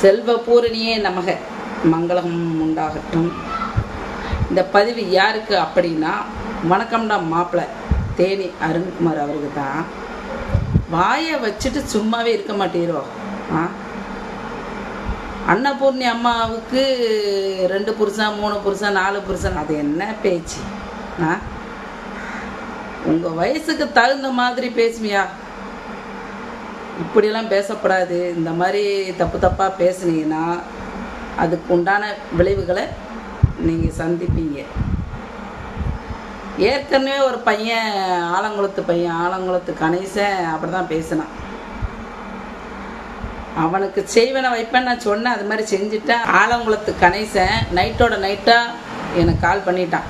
செல்வ பூரணியே நமக. மங்களம் உண்டாகட்டும். இந்த பதிவு யாருக்கு அப்படின்னா வணக்கம்டா மாப்பிள்ள தேனி அருண்குமார் அவருக்கு தான் வாயை வச்சுட்டு சும்மாவே இருக்க மாட்டீரோ? ஆ? அன்னபூர்ணி அம்மாவுக்கு ரெண்டு புருஷன் மூணு புருஷன் நாலு புருஷன் அது என்ன பேச்சு? ஆ? உங்கள் வயசுக்கு தகுந்த மாதிரி பேசுவியா? இப்படியெல்லாம் பேசக்கூடாது இந்த மாதிரி தப்பு தப்பாக பேசுனீங்கன்னா அதுக்கு உண்டான விளைவுகளை நீங்கள் சந்திப்பீங்க. ஏற்கனவே ஒரு பையன் ஆலங்குளத்து பையன் ஆலங்குளத்து கணேசன் அப்படி தான் பேசினான். அவனுக்கு செய்வனை வைப்பேன் நான் சொன்னேன். அது மாதிரி செஞ்சுட்டேன் ஆலங்குளத்து கணேசன் நைட்டோட நைட்டாக எனக்கு கால் பண்ணிட்டான்.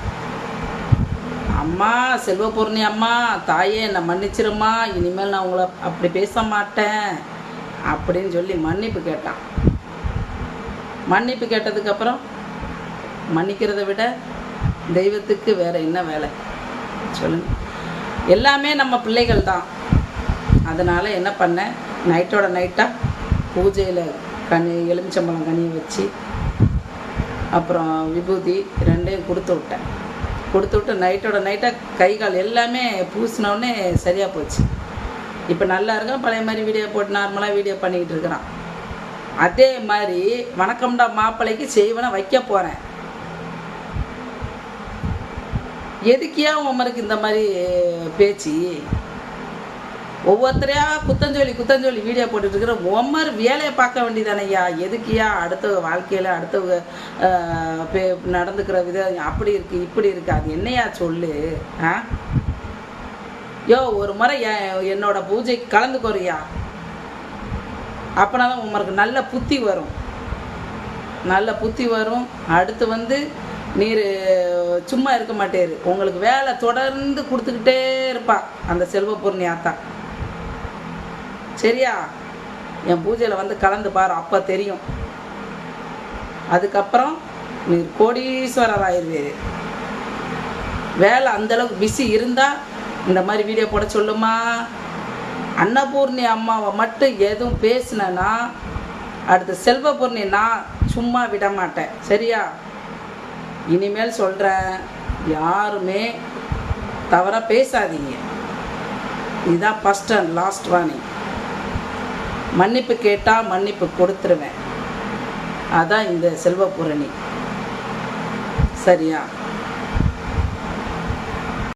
அம்மா செல்வபூர்ணி அம்மா தாயே என்னை மன்னிச்சிருமா இனிமேல் நான் உங்களை அப்படி பேச மாட்டேன் அப்படின்னு சொல்லி மன்னிப்பு கேட்டான். மன்னிப்பு கேட்டதுக்கப்புறம் மன்னிக்கிறத விட தெய்வத்துக்கு வேற என்ன வேலை? சொல்லுங்க. எல்லாமே நம்ம பிள்ளைகள் தான். அதனால் என்ன பண்ணேன் நைட்டோட நைட்டாக பூஜையில் கனி எலுமிச்சம்பழம் கனி வச்சு அப்புறம் விபூதி ரெண்டையும் கொடுத்து விட்டேன். கொடுத்து விட்டு நைட்டோட நைட்டாக கை கால் எல்லாமே பூசினோடனே சரியாக போச்சு. இப்போ நல்லா இருக்கான் பழைய மாதிரி வீடியோ போட்டு நார்மலாக வீடியோ பண்ணிக்கிட்டு இருக்கிறான். அதே மாதிரி வணக்கம்டா மாப்பிள்ளைக்கு செய்வனை வைக்க போகிறேன் எதுக்கியா உமருக்கு இந்த மாதிரி பேச்சு? ஒவ்வொருத்தரையா குத்தஞ்சோலி குத்தஞ்சோலி வீடியோ போட்டுட்டு இருக்கிற உமர் வேலையை பார்க்க வேண்டியதானையா எதுக்கியா அடுத்த வாழ்க்கையில் அடுத்தவங்க ஆஹ், பே- நடந்துக்கிற விதம் அப்படி இருக்கு இப்படி இருக்கு அது என்னையா சொல்லு ஆ? யோ ஒரு முறை என்னோட பூஜைக்கு கலந்துக்கோறியா? அப்பனா தான் உமருக்கு நல்ல புத்தி வரும். நல்ல புத்தி வரும். அடுத்து வந்து நீர் சும்மா இருக்க மாட்டேரு. உங்களுக்கு வேலை தொடர்ந்து கொடுத்துக்கிட்டே இருப்பா. அந்த செல்வபூர்ணி ஆத்தா சரியா? என் பூஜையில் வந்து கலந்து பாரு அப்போ தெரியும். அதுக்கப்புறம் நீ கோடீஸ்வரர் ஆயிடுவீர் வேலை அந்தளவுக்கு பிஸி இருந்தால் இந்த மாதிரி வீடியோ போட சொல்லுமா? அன்னபூர்ணி அம்மாவை மட்டும் எதுவும் பேசினேன்னா அடுத்து செல்வபூர்ணி நான் சும்மா விட மாட்டேன் சரியா? இனிமேல் சொல்கிறேன் யாருமே தவறாக பேசாதீங்க. இதுதான் ஃபஸ்ட் அண்ட் லாஸ்ட் வார்னிங் மன்னிப்பு கேட்டால் மன்னிப்பு கொடுத்துருவேன். அதான் இந்த செல்வபூரணி சரியா?